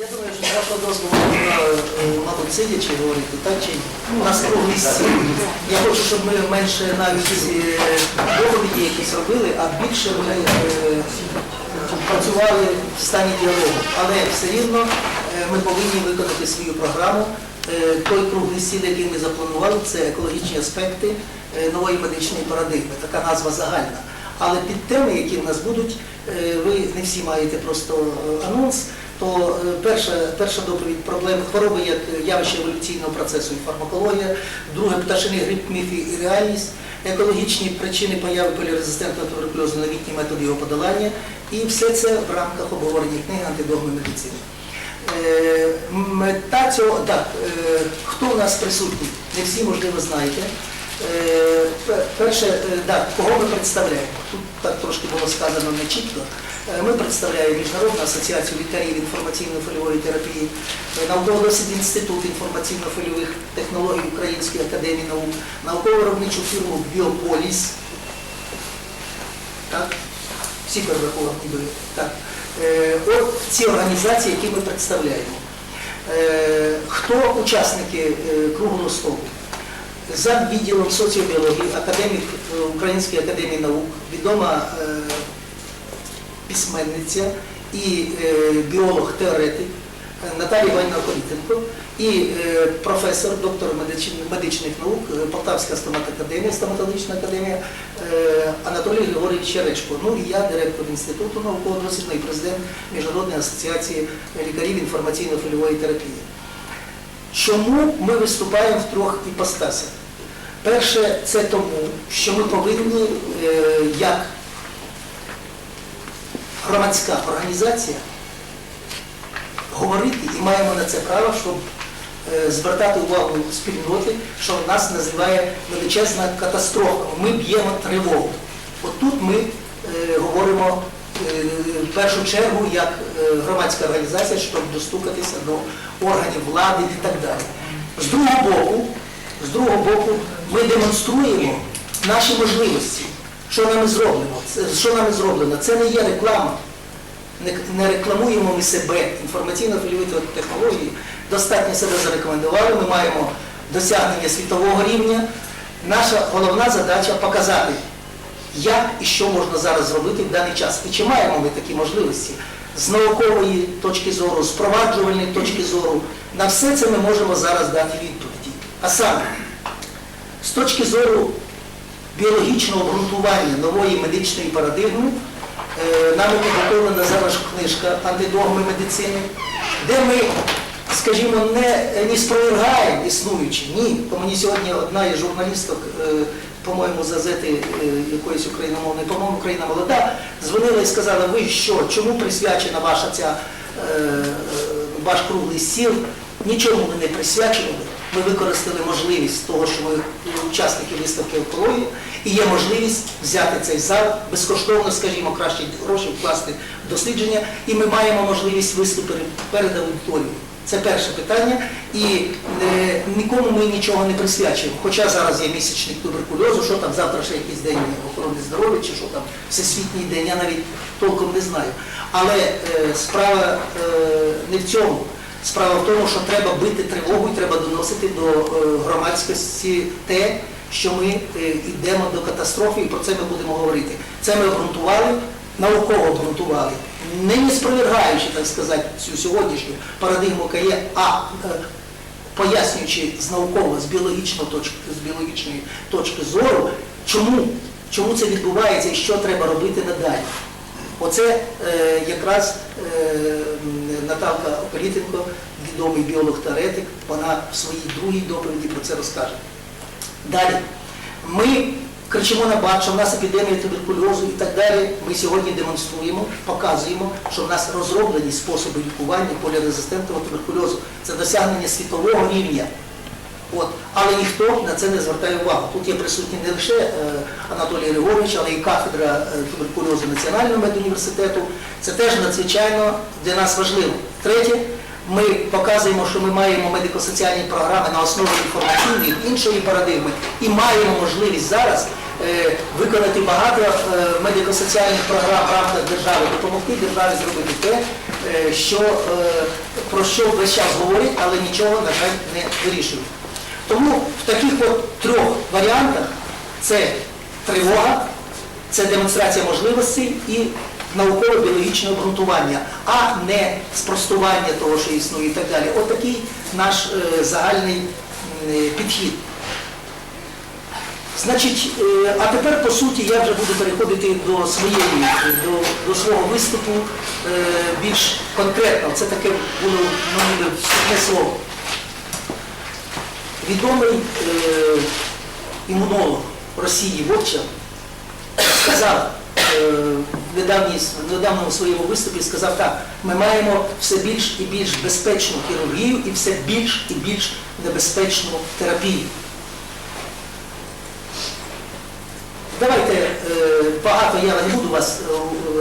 Я думаю, що вашого дозволу е, мабуть, сидячи говорити, так чи ні? у нас круглий стіл. Я хочу, щоб ми менше навіть е, доповіді якісь робили, а більше ми е, працювали в стані діалогу. Але все рівно ми повинні виконати свою програму. Той круглий стіл, який ми запланували, це екологічні аспекти нової медичної парадигми, така назва загальна. Але під теми, які в нас будуть, ви не всі маєте просто анонс, то е, перша, перша доповідь проблем хвороби як явище еволюційного процесу і фармакологія, друге пташиний грип, міфи і реальність, екологічні причини появи полірезистентного туберкульозу, новітні методи його подолання, і все це в рамках обговорення книги антидогми медицини. Е, Мета цього, так, е, хто у нас присутній? Не всі, можливо, знаєте. Перше, так, кого ми представляємо? Тут так трошки було сказано не чітко. Е, Ми представляємо Міжнародну асоціацію лікарів інформаційно-фольової терапії, е, науково-дослідний інститут інформаційно-фольових технологій Української академії наук, науково-виробничу фірму Біополіс. Так? Всі перераховані ніби. Так. Е, От ці організації, які ми представляємо. Хто учасники круглого столу? За відділом соціобіології, академік е, Української академії наук, відома е, письменниця і е, біолог-теоретик е, Наталія Іванівна Колітенко і е, професор, доктор медичних наук е, Полтавська стоматакадемія, стоматологічна академія е, Анатолій Григорійович Черечко. Ну і я директор інституту науково-дослідної президент Міжнародної асоціації лікарів інформаційно-фольової терапії. Чому ми виступаємо в трьох іпостасях? Перше, це тому, що ми повинні, е, як громадська організація, говорити і маємо на це право, щоб е, звертати увагу спільноти, що нас називає величезна катастрофа. Ми б'ємо тривогу. От тут ми е, говоримо в першу чергу як громадська організація, щоб достукатися до органів влади і так далі. З другого боку, з другого боку, ми демонструємо наші можливості, що нами зроблено. Що нами зроблено? Це не є реклама. Не, рекламуємо ми себе інформаційно-фільові технології, достатньо себе зарекомендували, ми маємо досягнення світового рівня. Наша головна задача показати, як і що можна зараз зробити в даний час. І чи маємо ми такі можливості з наукової точки зору, з впроваджувальної точки зору. На все це ми можемо зараз дати відповіді. А саме, з точки зору біологічного обґрунтування нової медичної парадигми, е, нами підготовлена зараз книжка антидогми медицини, де ми, скажімо, не, не спровергаємо існуючі. Ні, бо мені сьогодні одна із журналісток, е, по-моєму, з е, якоїсь україномовної, по-моєму, Україна молода, дзвонила і сказала, ви що, чому присвячена ваша ця, ваш круглий стіл? Нічому ми не присвячували. Ми використали можливість того, що ми учасники виставки екології, і є можливість взяти цей зал безкоштовно, скажімо, краще гроші вкласти в дослідження, і ми маємо можливість виступити перед аудиторією. Це перше питання, і е, нікому ми нічого не присвячуємо. Хоча зараз є місячник туберкульозу, що там завтра ще якийсь день охорони здоров'я, чи що там всесвітній день, я навіть толком не знаю. Але е, справа е, не в цьому. Справа в тому, що треба бити тривогу і треба доносити до е, громадськості те, що ми е, йдемо до катастрофи, і про це ми будемо говорити. Це ми обґрунтували, науково обґрунтували, не спровергаючи, так сказати, цю сьогоднішню парадигму КЄ, а е, пояснюючи з науково, з біологічної точки, з біологічної точки зору, чому, чому це відбувається і що треба робити надалі. Оце е, якраз е, Наталка Ополітенко, відомий біолог-теоретик, вона в своїй другій доповіді про це розкаже. Далі. Ми кричимо на бат, що в нас епідемія туберкульозу і так далі. Ми сьогодні демонструємо, показуємо, що в нас розроблені способи лікування полірезистентного туберкульозу. Це досягнення світового рівня. От. Але ніхто на це не звертає увагу. Тут є присутні не лише е, Анатолій Григорович, але і кафедра е, туберкульозу Національного медуніверситету. Це теж надзвичайно для нас важливо. Третє, ми показуємо, що ми маємо медико-соціальні програми на основі інформаційної іншої парадигми і маємо можливість зараз е, виконати багато е, медико-соціальних програм в рамках держави, допомогти державі зробити те, е, що, е, про що весь час говорять, але нічого, на жаль, не вирішують. Тому в таких от трьох варіантах це тривога, це демонстрація можливостей і наукове біологічне обґрунтування, а не спростування того, що існує і так далі. От такий наш е, загальний е, підхід. Значить, е, а тепер по суті я вже буду переходити до своєї, до, до свого виступу е, більш конкретно. Це таке було ну, ніби слово. Відомий е, імунолог Росії Вовча сказав е, в в недавньому своєму виступі, сказав так, ми маємо все більш і більш безпечну хірургію і все більш і більш небезпечну терапію. Давайте е, багато я не буду вас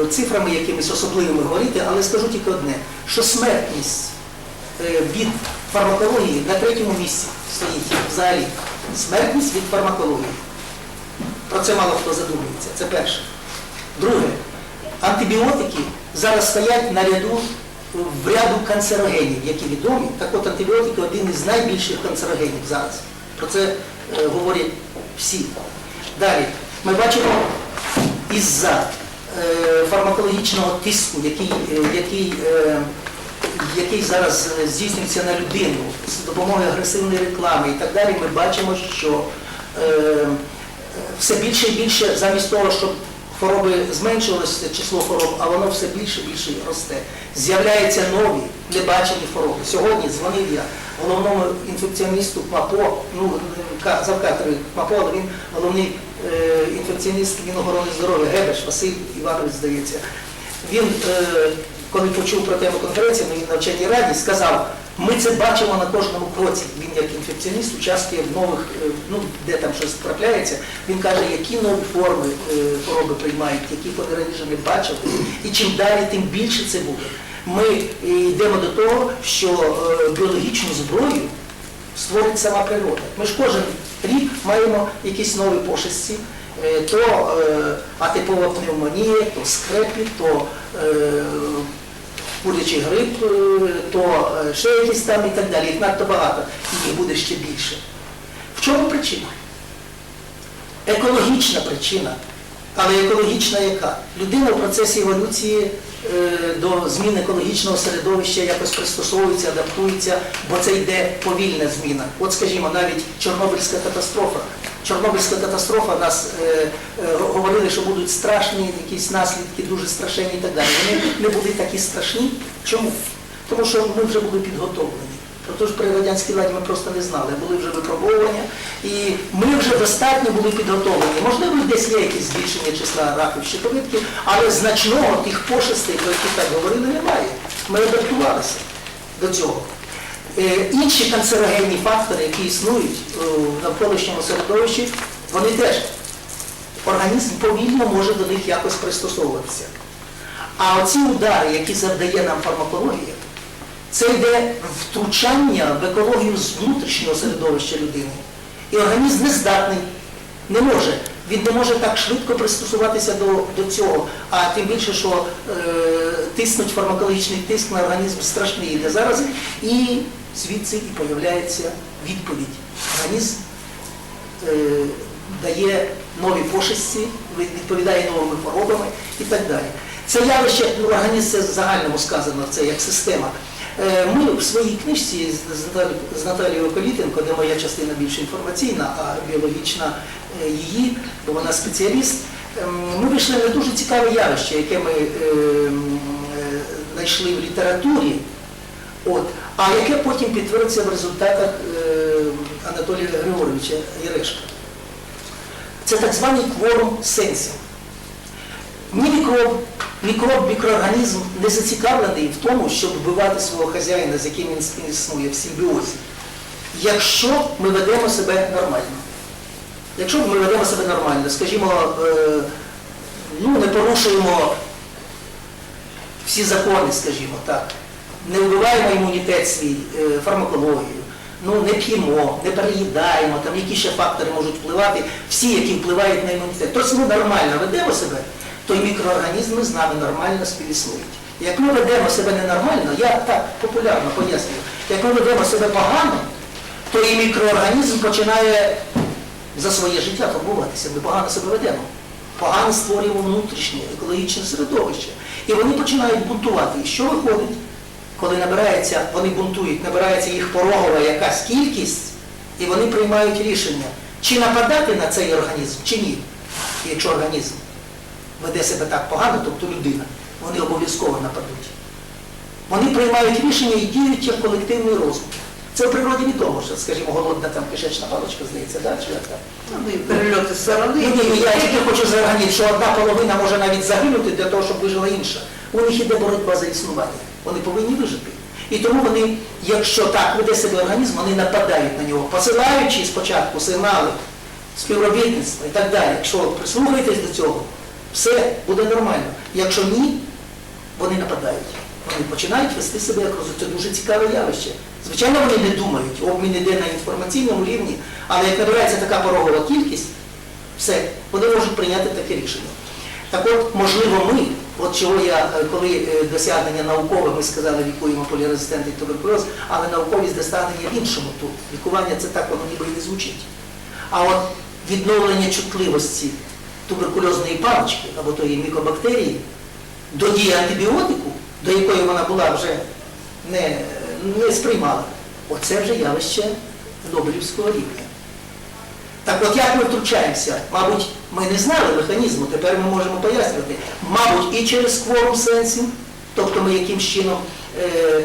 е, цифрами якимись особливими говорити, але скажу тільки одне, що смертність е, від фармакології на третьому місці стоїть взагалі. Смертність від фармакології. Про це мало хто задумується. Це перше. Друге, антибіотики зараз стоять на ряду в ряду канцерогенів, які відомі. Так от антибіотики один із найбільших канцерогенів зараз. Про це е, говорять всі. Далі, ми бачимо із-за е, фармакологічного тиску, який, е, який, е, який зараз е, здійснюється на людину з допомогою агресивної реклами і так далі, ми бачимо, що е, все більше і більше, замість того, щоб хвороби зменшилося число хвороб, а воно все більше і більше росте. З'являються нові небачені хвороби. Сьогодні дзвонив я головному інфекціоністу КМАПО, ну, ка- завкафедри КМАПО, але він головний е, інфекціоніст Мінохорони здоров'я, Гебеш Василь Іванович, здається. Він, е, коли почув про тему конференції, на навчальній раді, сказав, ми це бачимо на кожному кроці. Він як інфекціоніст, участвує в нових, е, ну, де там щось трапляється, він каже, які нові форми е, хвороби приймають, які вони раніше не бачили. І чим далі, тим більше це буде. Ми е, йдемо до того, що біологічну зброю створить сама природа. Ми ж кожен рік маємо якісь нові пошесті, то е, атипова пневмонія, то скрепі, то е, курячий грип, е, то е, ще якісь там і так далі. Їх надто багато, і їх буде ще більше. В чому причина? Екологічна причина. Але екологічна яка? Людина в процесі еволюції е, до змін екологічного середовища якось пристосовується, адаптується, бо це йде повільна зміна. От, скажімо, навіть Чорнобильська катастрофа. Чорнобильська катастрофа нас е, е, говорили, що будуть страшні якісь наслідки, дуже страшні і так далі. Вони не були такі страшні. Чому? Тому що ми вже були підготовлені. Тож при радянській владі ми просто не знали, були вже випробовування, і ми вже достатньо були підготовлені. Можливо, десь є якісь збільшення числа раків щитовидки, але значного тих пошестей, про які так говорили, немає. Ми адаптувалися до цього. Е, Інші канцерогенні фактори, які існують е, в навколишньому середовищі, вони теж організм повільно може до них якось пристосовуватися. А оці удари, які завдає нам фармакологія, це йде втручання в екологію з внутрішнього середовища людини. І організм не здатний, не може. Він не може так швидко пристосуватися до, до цього. А тим більше, що е, тиснуть фармакологічний тиск на організм страшний йде зараз. І звідси і появляється відповідь. Організм е, дає нові пошесті, відповідає новими хворобами і так далі. Це явище, ну, організм це загальному сказано, це як система. Е, Ми в своїй книжці з- з Наталією Колітенко, де моя частина більш інформаційна, а біологічна е, її, бо вона спеціаліст, ем, ми вийшли на дуже цікаве явище, яке ми ем, е, знайшли в літературі, От. А яке потім підтвердиться в результатах е, Анатолія Григоровича Ярешка. Це так званий кворум сенсів. Ні мікроб, мікроб, мікроорганізм не зацікавлений в тому, щоб вбивати свого хазяїна, з яким він існує в симбіозі. Якщо ми ведемо себе нормально. Якщо ми ведемо себе нормально, скажімо, е, ну, не порушуємо всі закони, скажімо так, не вбиваємо імунітет свій, е, фармакологію, ну не п'ємо, не переїдаємо, там які ще фактори можуть впливати, всі, які впливають на імунітет. Тобто ми нормально ведемо себе, то й мікроорганізми з нами нормально співіснують. Як ми ведемо себе ненормально, я так популярно пояснюю, як ми ведемо себе погано, то і мікроорганізм починає за своє життя турбуватися. Ми погано себе ведемо. Погано створюємо внутрішнє екологічне середовище. І вони починають бунтувати. І що виходить? Коли набирається, вони бунтують, набирається їх порогова якась кількість, і вони приймають рішення, чи нападати на цей організм, чи ні. І якщо організм веде себе так погано, тобто людина, вони обов'язково нападуть. Вони приймають рішення і діють як колективний розум. Це в природі відомо, що, скажімо, голодна там кишечна паличка, здається, да? чи як там? Ну, і перельоти з сторони. Ні, ні, ні, я тільки хочу загранити, що одна половина може навіть загинути для того, щоб вижила інша. У них іде боротьба за існування. Вони повинні вижити. І тому вони, якщо так веде себе організм, вони нападають на нього, посилаючи спочатку сигнали співробітництва і так далі. Якщо прислухаєтесь до цього, все буде нормально. Якщо ні, вони нападають. Вони починають вести себе як розум. Це дуже цікаве явище. Звичайно, вони не думають, обмін іде на інформаційному рівні, але як набирається така порогова кількість, все, вони можуть прийняти таке рішення. Так от, можливо, ми, от чого я, е, коли е, досягнення наукове, ми сказали, лікуємо полірезистентний туберкульоз, але науковість досягнення в іншому тут. Лікування це так, воно ніби і не звучить. А от відновлення чутливості туберкульозної палички або тої мікобактерії до дії антибіотику, до якої вона була вже не, не сприймала, оце вже явище Нобелівського рівня. Так от як ми втручаємося? Мабуть, ми не знали механізму, тепер ми можемо пояснювати. Мабуть, і через кворум сенсів, тобто ми якимсь чином е,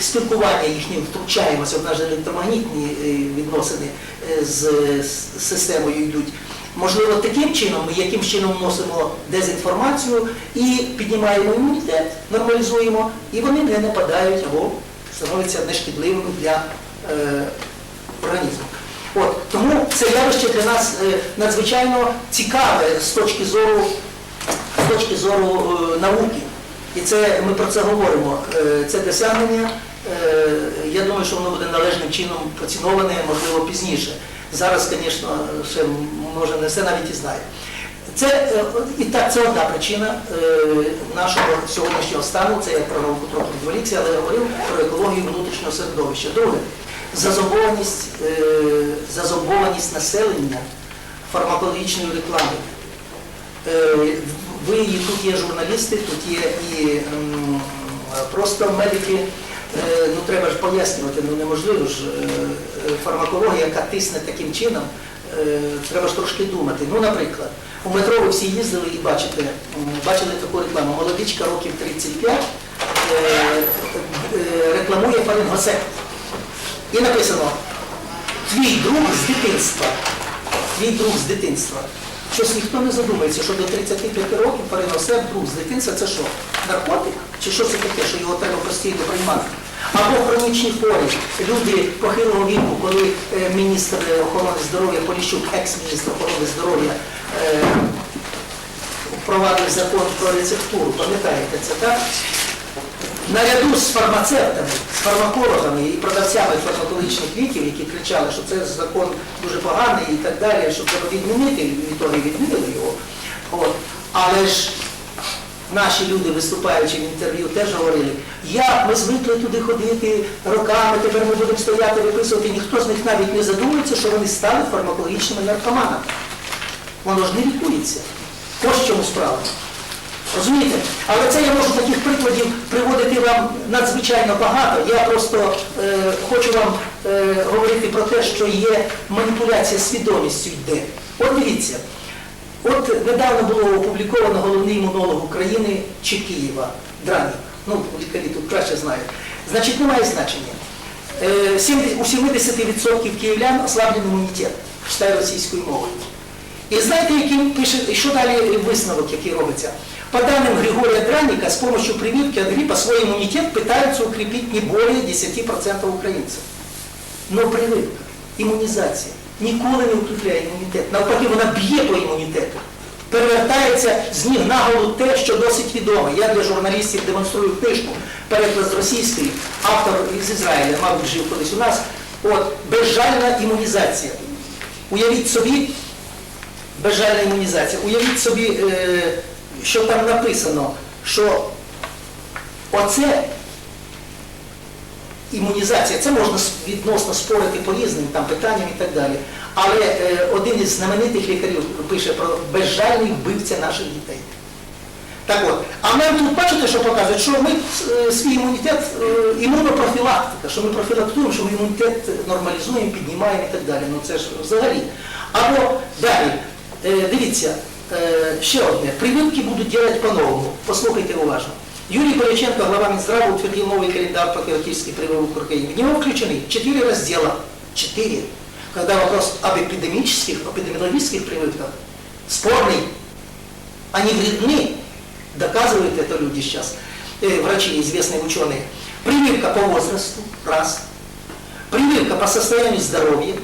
спілкування їхнім втручаємося, в нас електромагнітні е, відносини е, з, з системою йдуть. Можливо, таким чином ми яким чином вносимо дезінформацію і піднімаємо імунітет, нормалізуємо, і вони не нападають або становляться нешкідливими для е, організму. Тому це явище для нас е, надзвичайно цікаве з точки зору, з точки зору е, науки. І це ми про це говоримо. Е, це досягнення. я думаю, що воно буде належним чином поціноване, можливо, пізніше. Зараз, звісно, ще може не все навіть і знає. Це і так, це одна причина нашого сьогоднішнього стану. Це я про науку трохи відволікся, але я говорив про екологію внутрішнього середовища. Друге, зазобованість, зазобованість населення фармакологічною рекламою. Е, Ви тут є журналісти, тут є і просто медики. Е, Ну треба ж пояснювати, ну неможливо ж е, фармакологія, яка тисне таким чином, треба ж трошки думати. Ну, наприклад, у метро ви всі їздили і бачите, бачили таку рекламу. Молодичка років 35 е, е, рекламує фарингосеп. І написано твій друг з дитинства. Твій друг з дитинства. Щось ніхто не задумається, що до 35 років переносив друг з дитинства це що? Наркотик? Чи що це таке, що його треба постійно приймати? Або хронічні хворі, люди похилого віку, коли е, міністр охорони здоров'я Поліщук, екс-міністр охорони здоров'я, е, впровадив закон про рецептуру, пам'ятаєте це, так? Наряду з фармацевтами, фармакологами і продавцями фармакологічних ліків, які кричали, що це закон дуже поганий і так далі, що треба відмінити, і відтоді відмінили його. От. Але ж наші люди, виступаючи в інтерв'ю, теж говорили, як ми звикли туди ходити роками, тепер ми будемо стояти, виписувати. Ніхто з них навіть не задумується, що вони стали фармакологічними наркоманами. Воно ж не лікується. Ось чому справа. Розумієте? Але це я можу таких прикладів приводити вам надзвичайно багато. Я просто е, хочу вам е, говорити про те, що є маніпуляція свідомістю йде. От дивіться, от недавно було опубліковано головний імунолог України чи Києва, Дранік. Ну, лікарі тут краще знають. Значить, немає значення. Е, 70 у 70% київлян ослаблений імунітет, читає російською мовою. И знаете, який пишет, еще далі висновок, який робиться. По данным Григория Драника, с помощью прививки от гриппа свой иммунитет пытаются укрепить не более 10% українців. Но прививка, імунізація ніколи не укріпляє імунітет. Навпаки, вона б'є по імунітету. Перевертається з ніг на голову те, що досить відоме. Я для журналістів демонструю книжку, переклад з російської, автор з Ізраїля, мабуть, жив колись у нас. От, безжальна імунізація. Уявіть собі, безжальна імунізація. Уявіть собі, е, що там написано, що оце імунізація, це можна відносно спорити по різним там питанням і так далі. Але е, один із знаменитих лікарів пише про безжальний вбивця наших дітей. Так от, а нам тут бачите, що показують, що ми е, свій імунітет, е, імунопрофілактика, що ми профілактуємо, що ми імунітет нормалізуємо, піднімаємо і так далі. Ну це ж взагалі. Або далі, е, дивіться, ще одне. Прививки будуть робити по-новому. Послухайте уважно. Юрий Боряченко, глава Минздрава, утвердил новый календарь профилактических прививок в Украине. В него включены четыре раздела. Четыре. Когда вопрос об эпидемических, эпидемиологических прививках спорный, они вредны, доказывают это люди сейчас, э, врачи, известные ученые. Прививка по возрасту, раз. Прививка по состоянию здоровья.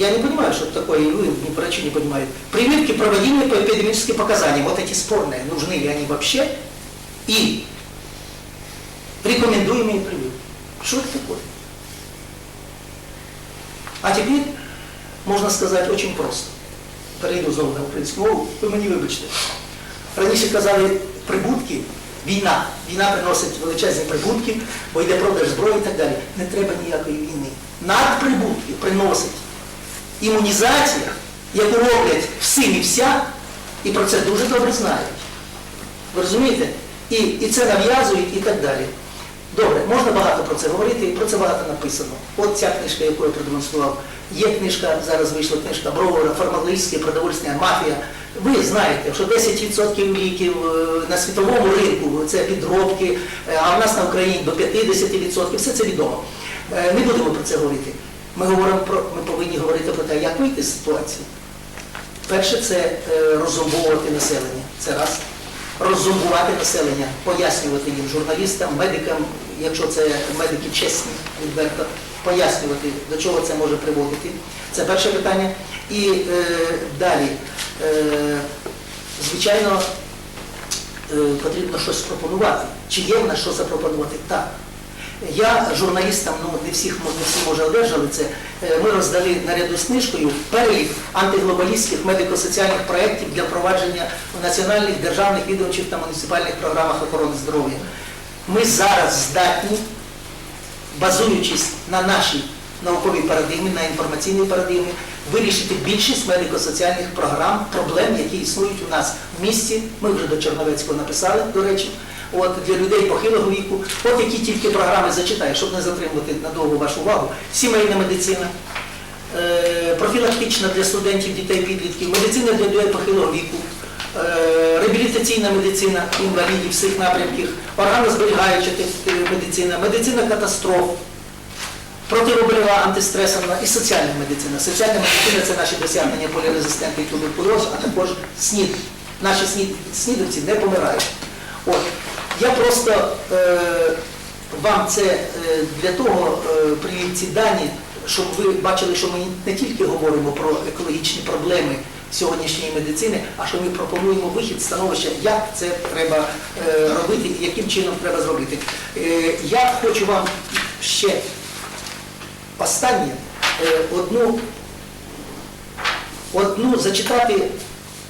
Я не понимаю, что это такое, и вы, не врачи, не понимают. Прививки, проводимые по эпидемическим показаниям, вот эти спорные, нужны ли они вообще, и рекомендуемые прививки. Что это такое? А теперь, можно сказать, очень просто. Перейду знову на українську мову, ви мені вибачте. Раніше казали прибутки, війна. Війна приносить величезні прибутки, бо йде продаж зброї і так далі. Не треба ніякої війни. Надприбутки приносить імунізація, яку роблять всім і вся, і про це дуже добре знають. Ви розумієте? І, і це нав'язують і так далі. Добре, можна багато про це говорити, і про це багато написано. От ця книжка, яку я продемонстрував. Є книжка, зараз вийшла книжка Бровара, фармакологічна продовольственна мафія. Ви знаєте, що 10% ліків е, на світовому ринку це підробки, е, а в нас на Україні до 50%, все це відомо. Е, Не будемо про це говорити. Ми говоримо про ми повинні говорити про те, як вийти з ситуації. Перше це е, роззомбовувати населення. Це раз. Роззомбувати населення, пояснювати їм, журналістам, медикам, якщо це медики чесні, відверто, пояснювати, до чого це може приводити. Це перше питання. І е, далі, е, звичайно, е, потрібно щось пропонувати. Чи є в нас що запропонувати? Так. Я журналістам, ну не всіх не всі може одержали це. е, Ми роздали наряду з книжкою перелік антиглобалістських медико-соціальних проєктів для впровадження в національних державних відомчих та муніципальних програмах охорони здоров'я. Ми зараз здатні, базуючись на нашій науковій парадигмі, на інформаційній парадигмі, вирішити більшість медико-соціальних програм, проблем, які існують у нас в місті. Ми вже до Черновецького написали, до речі. От для людей похилого віку, от які тільки програми зачитаю, щоб не затримувати надовго вашу увагу. Сімейна медицина, е, профілактична для студентів, дітей, підлітків, медицина для людей похилого віку, е, реабілітаційна медицина інвалідів всіх напрямків, органозберігаюча медицина, медицина катастроф, протиробольова антистресовна і соціальна медицина. Соціальна медицина це наші досягнення полірезистентний туберкульоз, а також СНІД. Наші снід, снідовці не помирають. От. Я просто е, вам це е, для того е, привів ці дані, щоб ви бачили, що ми не тільки говоримо про екологічні проблеми сьогоднішньої медицини, а що ми пропонуємо вихід становища, як це треба е, робити і яким чином треба зробити. Е, я хочу вам ще останнє е, одну, одну зачитати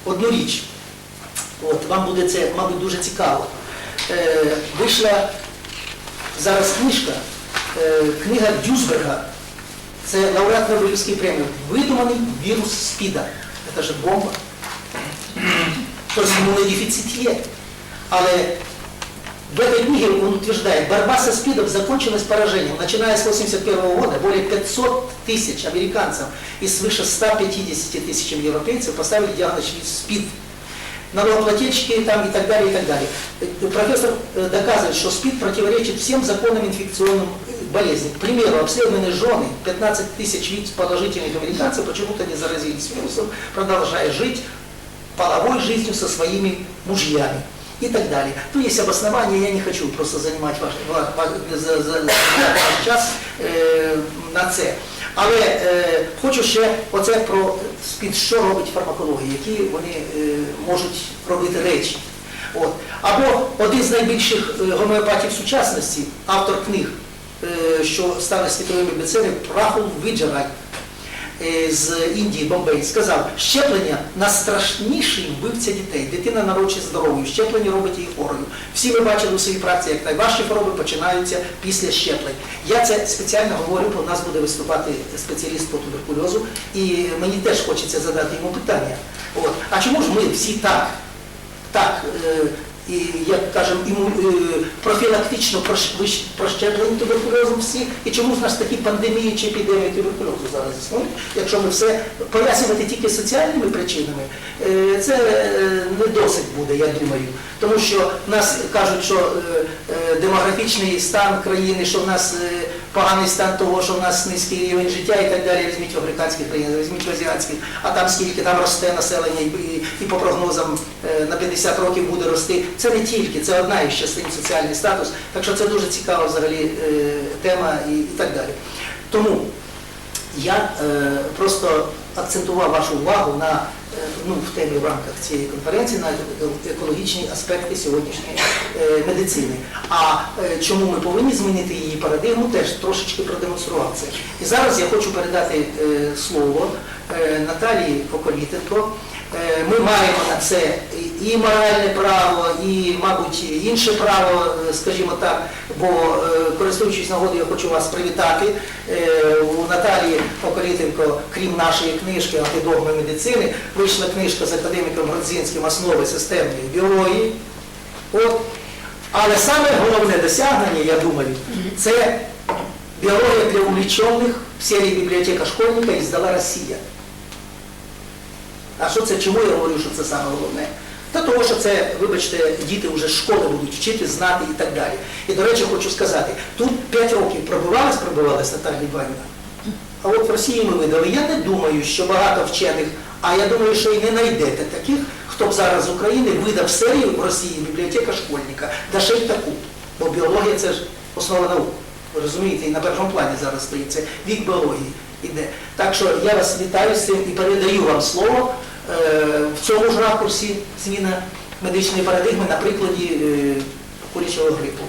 одну річ. От, вам буде це, мабуть, дуже цікаво. Е, вийшла зараз книжка, е, книга Дюсберга, це лауреат Нобелівської премії, видуманий вірус СПІДа. Це ж бомба. Тобто иммунодефицит є. Але в этой книге он утверждает, борьба со СПИДом закончилась поражением. Начиная с 1981 года более 500 тысяч американцев и свыше 150 тысячам европейцев поставили диагноз СПИД. Налогоплательщики там и так далее, и так далее. Э, Профессор э, доказывает, что СПИД противоречит всем законам инфекционным э, болезней. К примеру, обследованные жены, 15 тысяч лиц положительных американцев почему-то не заразились вирусом, продолжая жить половой жизнью со своими мужьями и так далее. То есть обоснование, я не хочу просто занимать ваш, ва- ва- за, ваш час е, на це. Але е, хочу ще оце про спід, що робить фармакологія, які вони е, можуть робити речі. От. Або один з найбільших е, гомеопатів сучасності, автор книг, е, що стане світовими бестселерами, Прахул Виджарай. Е, з Індії, Бомбей, сказав, щеплення найстрашніший вбивця дітей. Дитина народжується здоровою, щеплення робить її хворою. Всі ми бачили у своїй праці, як найважчі хвороби починаються після щеплень. Я це спеціально говорю, бо у нас буде виступати спеціаліст по туберкульозу, і мені теж хочеться задати йому питання. От. А чому ж ми всі так, так, е, і, як кажемо, іму- е, профілактично прощеплені туберкульозом всі, і чому ж нас такі пандемії чи епідемії туберкульозу зараз існують, якщо ми все пояснювати тільки соціальними причинами, е, це е, не досить буде, я думаю. Тому що нас кажуть, що демографічний стан країни, що в нас поганий стан того, що в нас низький рівень життя і так далі. Візьміть в африканських країнах, візьміть в азіатських, а там скільки там росте населення і, і, і по прогнозам е, на 50 років буде рости. Це не тільки, це одна із частин соціальний статус. Так що це дуже цікава взагалі е, тема і, і так далі. Тому я е, просто акцентував вашу увагу на е, ну, в темі в рамках цієї конференції на еко- екологічні аспекти сьогоднішньої е, медицини. А е, чому ми повинні змінити її парадигму, теж трошечки продемонстрував це. І зараз я хочу передати слово Наталії Околітенко. Е, Ми маємо на це і- моральне право, і, мабуть, інше право, е, скажімо так, бо е, користуючись нагодою, я хочу вас привітати. У Наталії Околітенко, крім нашої книжки «Антидогми медицини, вийшла книжка з академіком Гродзінським «Основи системної біології». От. Але саме головне досягнення, я думаю, це біологія для увлечених в серії бібліотека школьника і здала Росія. А що це, чому я говорю, що це саме головне? Та того, що це, вибачте, діти вже з школи будуть вчити, знати і так далі. І, до речі, хочу сказати, тут 5 років пробивалась, пробивалась Наталія Іванівна, а от в Росії ми видали. Я не думаю, що багато вчених, а я думаю, що і не знайдете таких, хто б зараз з України видав серію в Росії бібліотека школьника, да ще й таку. Бо біологія це ж основа наук. Ви розумієте, і на першому плані зараз стоїть це вік біології іде. Так що я вас вітаю з цим і передаю вам слово в цьому ж ракурсі зміна медичної парадигми на прикладі е, курячого грипу.